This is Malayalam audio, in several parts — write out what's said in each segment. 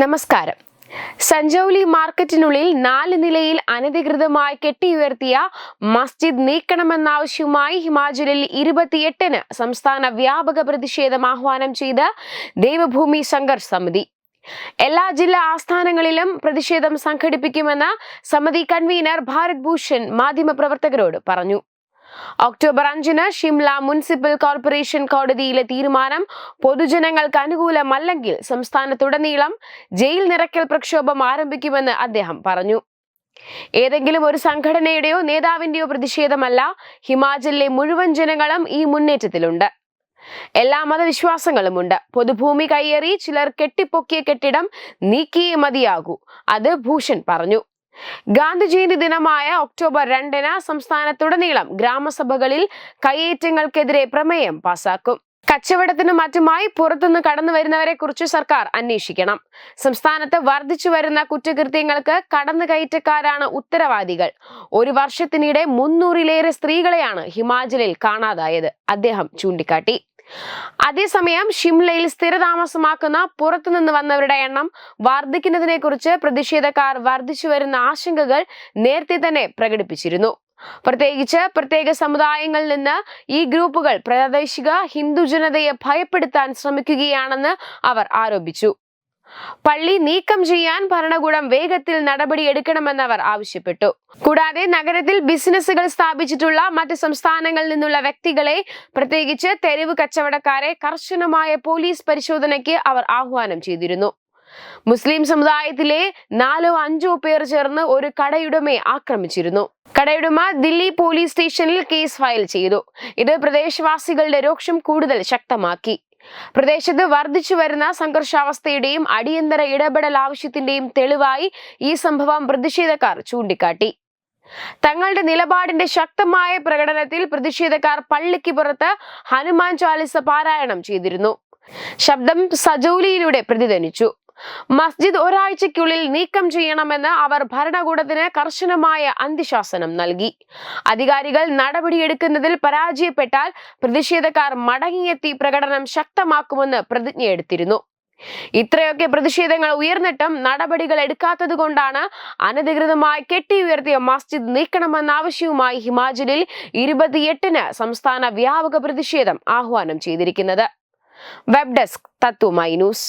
നമസ്കാരം. സഞ്ജൌലി മാർക്കറ്റിനുള്ളിൽ നാല് നിലയിൽ അനധികൃതമായി കെട്ടിയുയർത്തിയ മസ്ജിദ് നീക്കണമെന്നാവശ്യവുമായി ഹിമാചലിൽ ഇരുപത്തിയെട്ടിന് സംസ്ഥാന വ്യാപക പ്രതിഷേധം ആഹ്വാനം ചെയ്ത് ദേവഭൂമി സംഘർഷ് സമിതി. എല്ലാ ജില്ലാ ആസ്ഥാനങ്ങളിലും പ്രതിഷേധം സംഘടിപ്പിക്കുമെന്ന് സമിതി കൺവീനർ ഭാരത് ഭൂഷൺ മാധ്യമപ്രവർത്തകരോട് പറഞ്ഞു. ഒക്ടോബർ അഞ്ചിന് ഷിംല മുനിസിപ്പൽ കോർപ്പറേഷൻ കോടതിയിലെ തീരുമാനം പൊതുജനങ്ങൾക്ക് അനുകൂലമല്ലെങ്കിൽ സംസ്ഥാനത്തുടനീളം ജയിൽ നിറയ്ക്കൽ പ്രക്ഷോഭം ആരംഭിക്കുമെന്ന് അദ്ദേഹം പറഞ്ഞു. ഏതെങ്കിലും ഒരു സംഘടനയുടെയോ നേതാവിന്റെയോ പ്രതിഷേധമല്ല ഹിമാചലിലെ മുഴുവൻ ജനങ്ങളും ഈ മുന്നേറ്റത്തിലുണ്ട്. എല്ലാ മതവിശ്വാസങ്ങളുമുണ്ട്. പൊതുഭൂമി കയ്യേറി ചിലർ കെട്ടിപ്പൊക്കിയ കെട്ടിടം നീക്കിയേ മതിയാകൂ അത് ഭൂഷൺ പറഞ്ഞു. ഗാന്ധി ജയന്തി ദിനമായ ഒക്ടോബർ രണ്ടിന് സംസ്ഥാനത്തുടനീളം ഗ്രാമസഭകളിൽ കയ്യേറ്റങ്ങൾക്കെതിരെ പ്രമേയം പാസാക്കും. കച്ചവടത്തിനും മറ്റുമായി പുറത്തുനിന്ന് കടന്നു വരുന്നവരെ കുറിച്ച് സർക്കാർ അന്വേഷിക്കണം. സംസ്ഥാനത്ത് വർദ്ധിച്ചു വരുന്ന കുറ്റകൃത്യങ്ങൾക്ക് കടന്നു കടന്നുകയറ്റക്കാരാണ് ഉത്തരവാദികൾ. ഒരു വർഷത്തിനിടെ മുന്നൂറിലേറെ സ്ത്രീകളെയാണ് ഹിമാചലിൽ കാണാതായത്. അദ്ദേഹം ചൂണ്ടിക്കാട്ടി. അതേസമയം ഷിംലയിൽ സ്ഥിരതാമസമാക്കുന്ന പുറത്തുനിന്ന് വന്നവരുടെ എണ്ണം വർദ്ധിക്കുന്നതിനെ കുറിച്ച് പ്രതിഷേധക്കാർ വർദ്ധിച്ചു വരുന്ന ആശങ്കകൾ നേരത്തെ തന്നെ പ്രകടിപ്പിച്ചിരുന്നു. പ്രത്യേകിച്ച് പ്രത്യേക സമുദായങ്ങളിൽ നിന്ന് ഈ ഗ്രൂപ്പുകൾ പ്രാദേശിക ഹിന്ദു ജനതയെ ഭയപ്പെടുത്താൻ ശ്രമിക്കുകയാണെന്ന് അവർ ആരോപിച്ചു. പള്ളി നീക്കം ചെയ്യാൻ ഭരണകൂടം വേഗത്തിൽ നടപടിയെടുക്കണമെന്ന് അവർ ആവശ്യപ്പെട്ടു. കൂടാതെ നഗരത്തിൽ ബിസിനസ്സുകൾ സ്ഥാപിച്ചിട്ടുള്ള മറ്റ് സംസ്ഥാനങ്ങളിൽ നിന്നുള്ള വ്യക്തികളെ പ്രത്യേകിച്ച് തെരുവ് കച്ചവടക്കാരെ കർശനമായ പോലീസ് പരിശോധനയ്ക്ക് അവർ ആഹ്വാനം ചെയ്തിരുന്നു. മുസ്ലിം സമുദായത്തിലെ നാലോ അഞ്ചോ പേർ ചേർന്ന് ഒരു കടയുടമയെ ആക്രമിച്ചിരുന്നു. കടയുടമ ദില്ലി പോലീസ് സ്റ്റേഷനിൽ കേസ് ഫയൽ ചെയ്തു. ഇത് പ്രദേശവാസികളുടെ രോക്ഷം കൂടുതൽ ശക്തമാക്കി. പ്രദേശത്ത് വർദ്ധിച്ചു വരുന്ന സംഘർഷാവസ്ഥയുടെയും അടിയന്തര ഇടപെടൽ ആവശ്യത്തിന്റെയും തെളിവായി ഈ സംഭവം പ്രതിഷേധക്കാർ ചൂണ്ടിക്കാട്ടി. തങ്ങളുടെ നിലപാടിന്റെ ശക്തമായ പ്രകടനത്തിൽ പ്രതിഷേധക്കാർ പള്ളിക്ക് പുറത്ത് ഹനുമാൻ ചാലിസ പാരായണം ചെയ്തിരുന്നു. ശബ്ദം സജൗലിയിലൂടെ പ്രതിധ്വനിച്ചു. മസ്ജിദ് ഒരാഴ്ചയ്ക്കുള്ളിൽ നീക്കം ചെയ്യണമെന്ന് അവർ ഭരണകൂടത്തിന് കർശനമായ അന്തിശാസനം നൽകി. അധികാരികൾ നടപടിയെടുക്കുന്നതിൽ പരാജയപ്പെട്ടാൽ പ്രതിഷേധക്കാർ മടങ്ങിയെത്തി പ്രകടനം ശക്തമാക്കുമെന്ന് പ്രതിജ്ഞയെടുത്തിരുന്നു. ഇത്രയൊക്കെ പ്രതിഷേധങ്ങൾ ഉയർന്നിട്ടും നടപടികൾ എടുക്കാത്തത് കൊണ്ടാണ് അനധികൃതമായി കെട്ടി ഉയർത്തിയ മസ്ജിദ് നീക്കണമെന്ന ആവശ്യവുമായി ഹിമാചലിൽ ഇരുപത്തിയെട്ടിന് സംസ്ഥാന വ്യാപക പ്രതിഷേധം ആഹ്വാനം ചെയ്തിരിക്കുന്നത്. Web desk Tatvamayi news.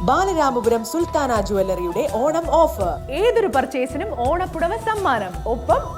Balaramapuram Sultana ജുവല്ലറിയുടെ Onam offer. ഏതൊരു പർച്ചേസിനും ഓണപ്പുടവ സമ്മാനം. ഒപ്പം